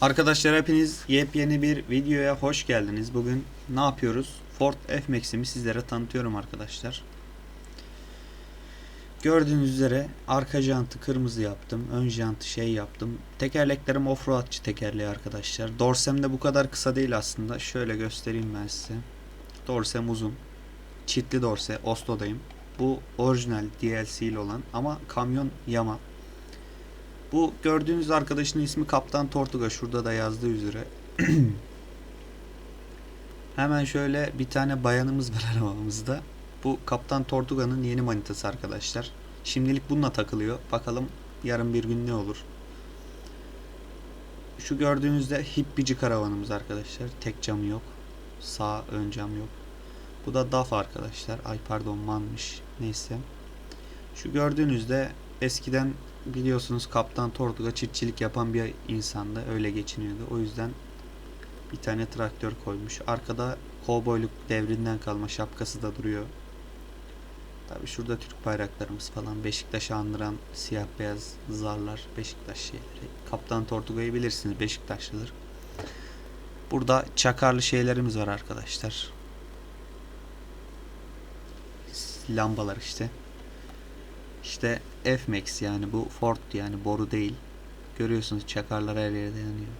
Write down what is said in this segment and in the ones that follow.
Arkadaşlar hepiniz yepyeni bir videoya hoş geldiniz. Bugün ne yapıyoruz? Ford F-Max'imi sizlere tanıtıyorum arkadaşlar. Gördüğünüz üzere arka jantı kırmızı yaptım. Ön jantı şey yaptım. Tekerleklerim offroadçı tekerleği arkadaşlar. Dorsem de bu kadar kısa değil aslında. Şöyle göstereyim ben size. Dorsem uzun. Çitli dorse. Oslo'dayım. Bu orijinal DLC'li olan ama kamyon yama. Bu gördüğünüz arkadaşın ismi Kaptan Tortuga. Şurada da yazdığı üzere. Hemen şöyle bir tane bayanımız var arabamızda. Bu Kaptan Tortuga'nın yeni manitası arkadaşlar. Şimdilik bununla takılıyor. Bakalım yarın bir gün ne olur. Şu gördüğünüzde hippici karavanımız arkadaşlar. Tek camı yok. Sağ ön cam yok. Bu da DAF arkadaşlar. Ay pardon manmış. Neyse. Şu gördüğünüzde eskiden biliyorsunuz Kaptan Tortuga çiftçilik yapan bir insandı. Öyle geçiniyordu. O yüzden bir tane traktör koymuş. Arkada kovboyluk devrinden kalma şapkası da duruyor. Tabi şurada Türk bayraklarımız falan. Beşiktaş'ı andıran siyah beyaz zarlar. Beşiktaş şeyleri. Kaptan Tortuga'yı bilirsiniz. Beşiktaşlıdır. Burada çakarlı şeylerimiz var arkadaşlar. Lambalar işte. İşte F-Max yani bu Ford yani boru değil. Görüyorsunuz çakarlar her yerde yanıyor.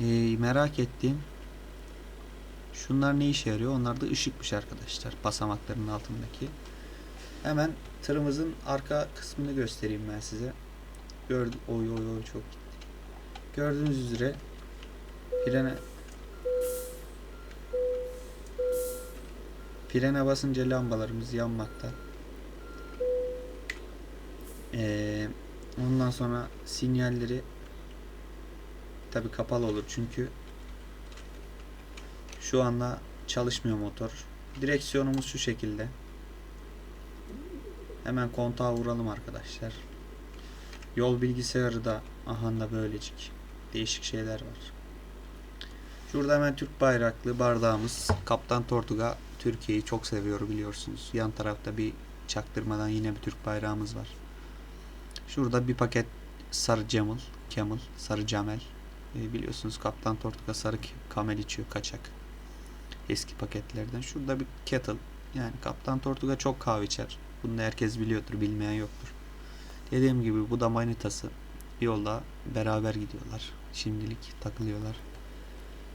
Ee, merak ettiğim şunlar ne işe yarıyor? Onlar da ışıkmış arkadaşlar. Basamakların altındaki. Hemen tırımızın arka kısmını göstereyim ben size. Gördüm. Oy oy oy çok gitti. Gördüğünüz üzere frene frene basınca lambalarımız yanmakta. Ee, ondan sonra sinyalleri tabi kapalı olur çünkü şu anda çalışmıyor motor. Direksiyonumuz şu şekilde. Hemen kontağa vuralım arkadaşlar. Yol bilgisayarı da aha da böylecik. Değişik şeyler var. Şurada hemen Türk bayraklı bardağımız. Kaptan Tortuga Türkiye'yi çok seviyor biliyorsunuz. Yan tarafta bir çaktırmadan yine bir Türk bayrağımız var. Şurada bir paket sarı camel, camel, sarı camel. E, biliyorsunuz Kaptan Tortuga sarı kamel içiyor kaçak. Eski paketlerden. Şurada bir kettle. Yani Kaptan Tortuga çok kahve içer. Bunu herkes biliyordur, bilmeyen yoktur. Dediğim gibi bu da manitası. Yolda beraber gidiyorlar. Şimdilik takılıyorlar.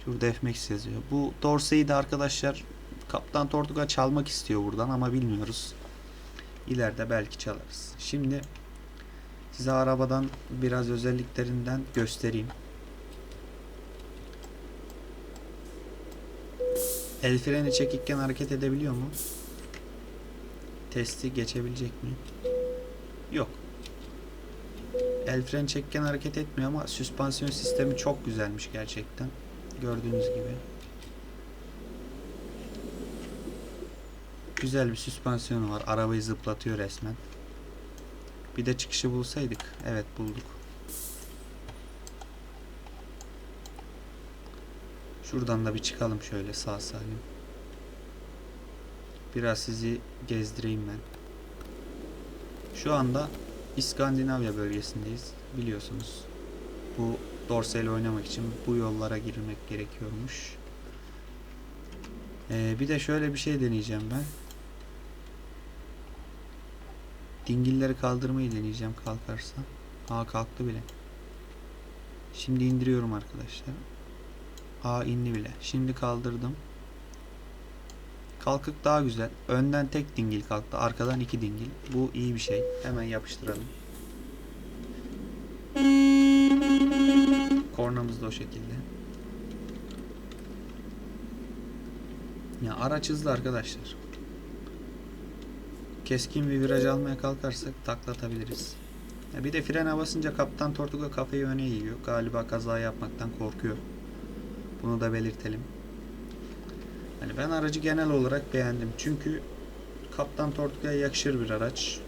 Şurada FMX yazıyor. Bu Dorsey'i de arkadaşlar Kaptan Tortuga çalmak istiyor buradan ama bilmiyoruz. İleride belki çalarız. Şimdi Size arabadan biraz özelliklerinden göstereyim. El freni çekikken hareket edebiliyor mu? Testi geçebilecek mi? Yok. El freni çekken hareket etmiyor ama süspansiyon sistemi çok güzelmiş gerçekten. Gördüğünüz gibi. Güzel bir süspansiyonu var. Arabayı zıplatıyor resmen. Bir de çıkışı bulsaydık. Evet bulduk. Şuradan da bir çıkalım şöyle sağ salim. Biraz sizi gezdireyim ben. Şu anda İskandinavya bölgesindeyiz. Biliyorsunuz. Bu dorsal oynamak için bu yollara girmek gerekiyormuş. Ee, bir de şöyle bir şey deneyeceğim ben. Dingilleri kaldırmayı deneyeceğim kalkarsa. Aa kalktı bile. Şimdi indiriyorum arkadaşlar. Aa indi bile. Şimdi kaldırdım. Kalkık daha güzel. Önden tek dingil kalktı. Arkadan iki dingil. Bu iyi bir şey. Hemen yapıştıralım. Kornamız da o şekilde. Ya araç hızlı arkadaşlar keskin bir viraj almaya kalkarsak taklatabiliriz. Ya bir de frene basınca Kaptan Tortuga kafayı öne yiyor. Galiba kaza yapmaktan korkuyor. Bunu da belirtelim. Yani ben aracı genel olarak beğendim. Çünkü Kaptan Tortuga'ya yakışır bir araç.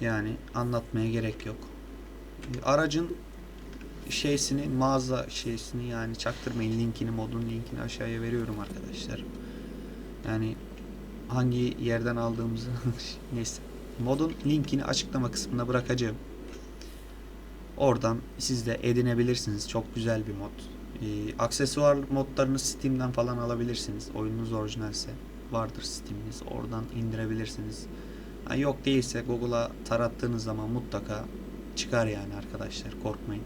Yani anlatmaya gerek yok. Aracın şeysini mağaza şeysini yani çaktırmayın linkini modun linkini aşağıya veriyorum arkadaşlar. Yani hangi yerden aldığımızı neyse. Modun linkini açıklama kısmına bırakacağım. Oradan siz de edinebilirsiniz. Çok güzel bir mod. Ee, aksesuar modlarını Steam'den falan alabilirsiniz. Oyununuz orijinalse vardır Steam'iniz. Oradan indirebilirsiniz. Ha, yok değilse Google'a tarattığınız zaman mutlaka çıkar yani arkadaşlar. Korkmayın.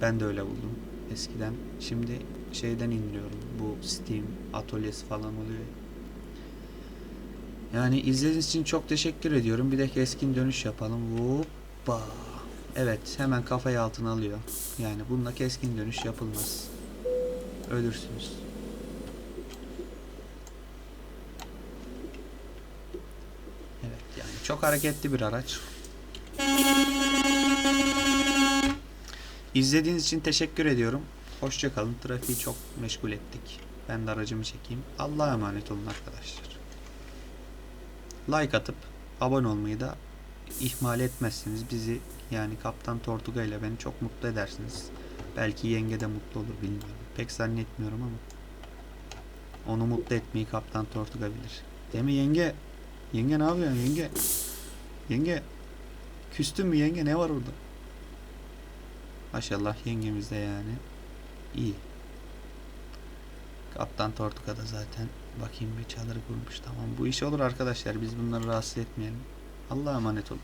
Ben de öyle buldum eskiden. Şimdi şeyden indiriyorum. Bu Steam atölyesi falan oluyor. Yani izlediğiniz için çok teşekkür ediyorum. Bir de keskin dönüş yapalım. Hoppa. Evet hemen kafayı altına alıyor. Yani bununla keskin dönüş yapılmaz. Ölürsünüz. Evet yani çok hareketli bir araç. İzlediğiniz için teşekkür ediyorum. Hoşçakalın. Trafiği çok meşgul ettik. Ben de aracımı çekeyim. Allah'a emanet olun arkadaşlar. Like atıp abone olmayı da ihmal etmezseniz bizi yani Kaptan Tortuga ile beni çok mutlu edersiniz. Belki yenge de mutlu olur bilmiyorum. Pek zannetmiyorum ama. Onu mutlu etmeyi Kaptan Tortuga bilir. Değil mi yenge? Yenge ne yapıyorsun yenge? Yenge. Küstün mü yenge ne var orada? Maşallah yengemiz de yani iyi. Kaptan Tortuga da zaten bakayım bir çadır kurmuş. Tamam bu iş olur arkadaşlar. Biz bunları rahatsız etmeyelim. Allah'a emanet olun.